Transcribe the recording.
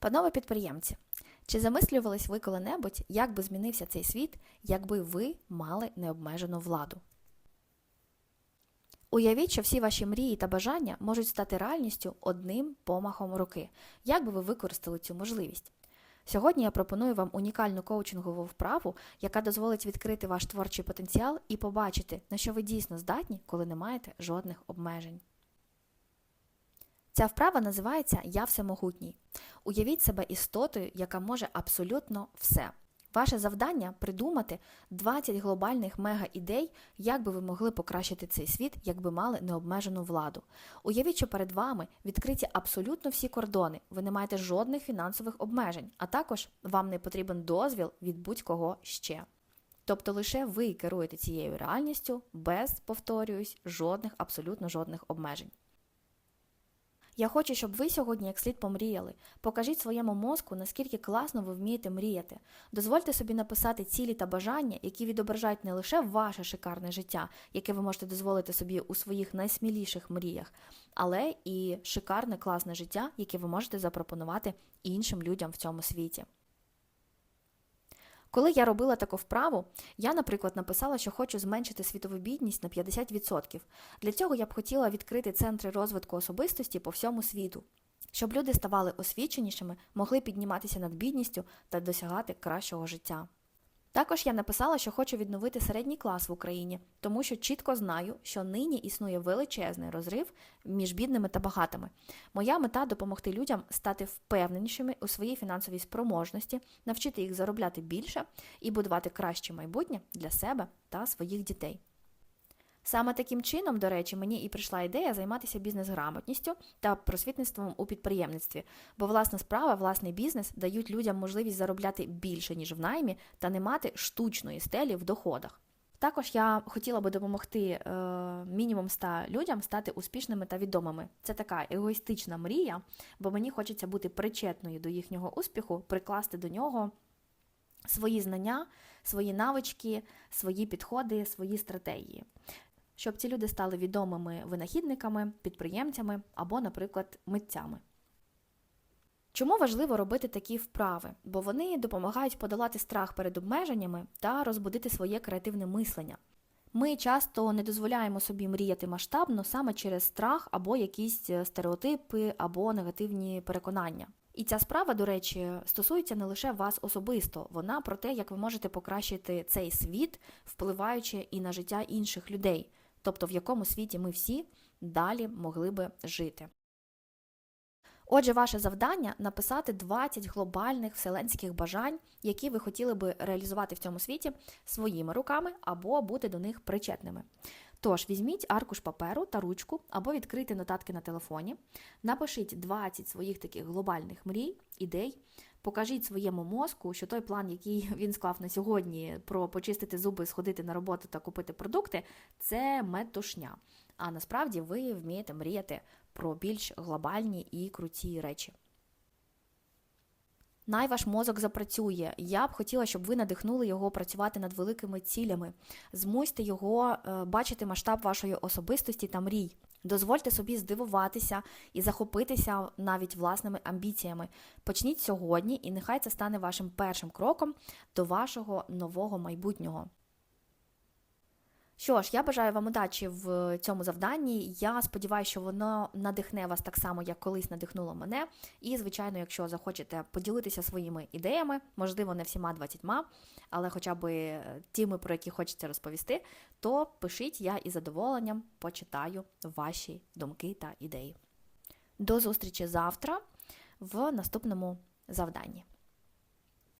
Панове підприємці, чи замислювались ви коли-небудь, як би змінився цей світ, якби ви мали необмежену владу? Уявіть, що всі ваші мрії та бажання можуть стати реальністю одним помахом руки. Як би ви використали цю можливість? Сьогодні я пропоную вам унікальну коучингову вправу, яка дозволить відкрити ваш творчий потенціал і побачити, на що ви дійсно здатні, коли не маєте жодних обмежень. Ця вправа називається Я всемогутній. Уявіть себе істотою, яка може абсолютно все. Ваше завдання придумати 20 глобальних мега-ідей, як би ви могли покращити цей світ, якби мали необмежену владу. Уявіть, що перед вами відкриті абсолютно всі кордони, ви не маєте жодних фінансових обмежень, а також вам не потрібен дозвіл від будь-кого ще. Тобто лише ви керуєте цією реальністю без, повторююсь, жодних, абсолютно жодних обмежень. Я хочу, щоб ви сьогодні як слід помріяли. Покажіть своєму мозку, наскільки класно ви вмієте мріяти. Дозвольте собі написати цілі та бажання, які відображають не лише ваше шикарне життя, яке ви можете дозволити собі у своїх найсміліших мріях, але і шикарне класне життя, яке ви можете запропонувати іншим людям в цьому світі. Коли я робила таку вправу, я, наприклад, написала, що хочу зменшити світову бідність на 50%. Для цього я б хотіла відкрити центри розвитку особистості по всьому світу, щоб люди ставали освіченішими, могли підніматися над бідністю та досягати кращого життя. Також я написала, що хочу відновити середній клас в Україні, тому що чітко знаю, що нині існує величезний розрив між бідними та багатими. Моя мета допомогти людям стати впевненішими у своїй фінансовій спроможності, навчити їх заробляти більше і будувати краще майбутнє для себе та своїх дітей. Саме таким чином, до речі, мені і прийшла ідея займатися бізнес-грамотністю та просвітництвом у підприємництві, бо власна справа, власний бізнес дають людям можливість заробляти більше, ніж в наймі, та не мати штучної стелі в доходах. Також я хотіла би допомогти е, мінімум 100 людям стати успішними та відомими. Це така егоїстична мрія, бо мені хочеться бути причетною до їхнього успіху, прикласти до нього свої знання, свої навички, свої підходи, свої стратегії щоб ці люди стали відомими винахідниками, підприємцями або, наприклад, митцями. Чому важливо робити такі вправи? Бо вони допомагають подолати страх перед обмеженнями та розбудити своє креативне мислення. Ми часто не дозволяємо собі мріяти масштабно саме через страх або якісь стереотипи або негативні переконання. І ця справа, до речі, стосується не лише вас особисто, вона про те, як ви можете покращити цей світ, впливаючи і на життя інших людей тобто в якому світі ми всі далі могли би жити. Отже, ваше завдання написати 20 глобальних вселенських бажань, які ви хотіли би реалізувати в цьому світі своїми руками або бути до них причетними. Тож, візьміть аркуш паперу та ручку або відкрийте нотатки на телефоні, напишіть 20 своїх таких глобальних мрій, ідей, покажіть своєму мозку, що той план, який він склав на сьогодні, про почистити зуби, сходити на роботу та купити продукти, це метушня. А насправді ви вмієте мріяти про більш глобальні і круті речі. Най ваш мозок запрацює. Я б хотіла, щоб ви надихнули його працювати над великими цілями. Змусьте його е, бачити масштаб вашої особистості та мрій. Дозвольте собі здивуватися і захопитися навіть власними амбіціями. Почніть сьогодні, і нехай це стане вашим першим кроком до вашого нового майбутнього. Що ж, я бажаю вам удачі в цьому завданні. Я сподіваюся, що воно надихне вас так само, як колись надихнуло мене. І, звичайно, якщо захочете поділитися своїми ідеями, можливо, не всіма 20, але хоча б тими, про які хочеться розповісти, то пишіть я із задоволенням почитаю ваші думки та ідеї. До зустрічі завтра в наступному завданні.